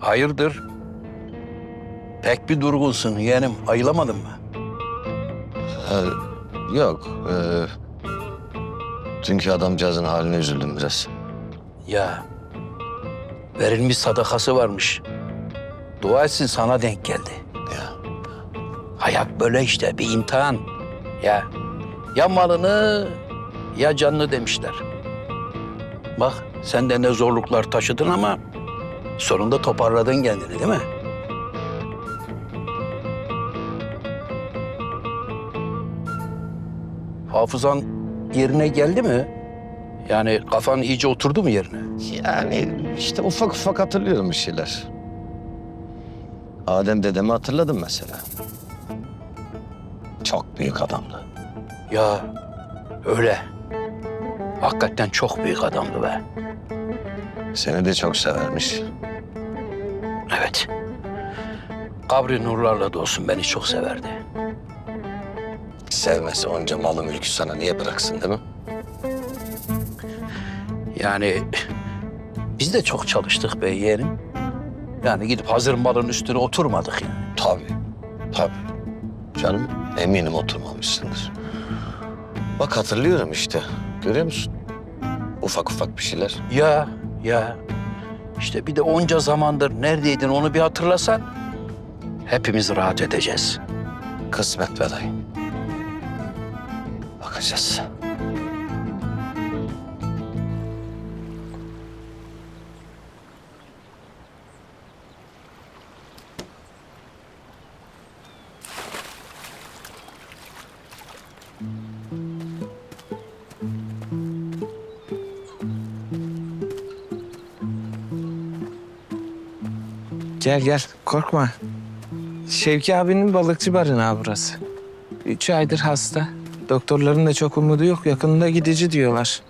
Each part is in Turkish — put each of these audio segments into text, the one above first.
Hayırdır? Pek bir durgunsun yeğenim. Ayılamadın mı? Ha, yok. Ee, dünkü adamcağızın haline üzüldüm biraz. Ya verilmiş sadakası varmış. Dua etsin sana denk geldi. Ya. Hayat böyle işte bir imtihan. Ya ya malını ya canını demişler. Bak sen de ne zorluklar taşıdın ama sonunda toparladın kendini değil mi? Hafızan yerine geldi mi? Yani kafan iyice oturdu mu yerine? Yani işte ufak ufak hatırlıyorum bir şeyler. Adem dedemi hatırladım mesela. Çok büyük adamdı. Ya öyle. Hakikaten çok büyük adamdı be. Seni de çok severmiş. Evet. Kabri nurlarla dolsun beni çok severdi. Sevmesi onca malı mülkü sana niye bıraksın değil mi? Yani biz de çok çalıştık be yeğenim. Yani gidip hazır malın üstüne oturmadık yani. Tabii, tabii. Canım eminim oturmamışsındır. Bak hatırlıyorum işte. Görüyor musun? Ufak ufak bir şeyler. Ya ya işte bir de onca zamandır neredeydin onu bir hatırlasan hepimiz rahat edeceğiz. Kısmet be dayı. Bakacağız. Gel gel korkma. Şevki abinin balıkçı barınağı burası. Üç aydır hasta. Doktorların da çok umudu yok. Yakında gidici diyorlar.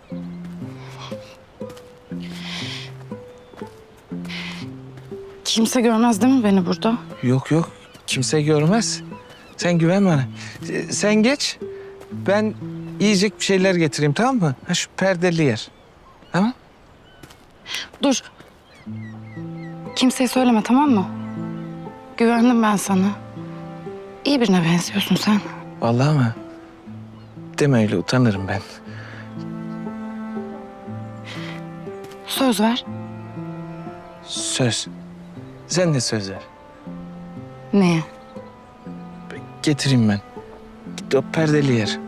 Kimse görmez değil mi beni burada? Yok yok kimse görmez. Sen güven bana. Ee, Sen geç. Ben yiyecek bir şeyler getireyim tamam mı? Ha, şu perdeli yer. Tamam? Dur. Kimseye söyleme tamam mı? Güvendim ben sana. İyi birine benziyorsun sen. Vallahi mı? Deme öyle utanırım ben. Söz ver. Söz. Sen de söz ver. Neye? Getireyim ben. Git o perdeli yer.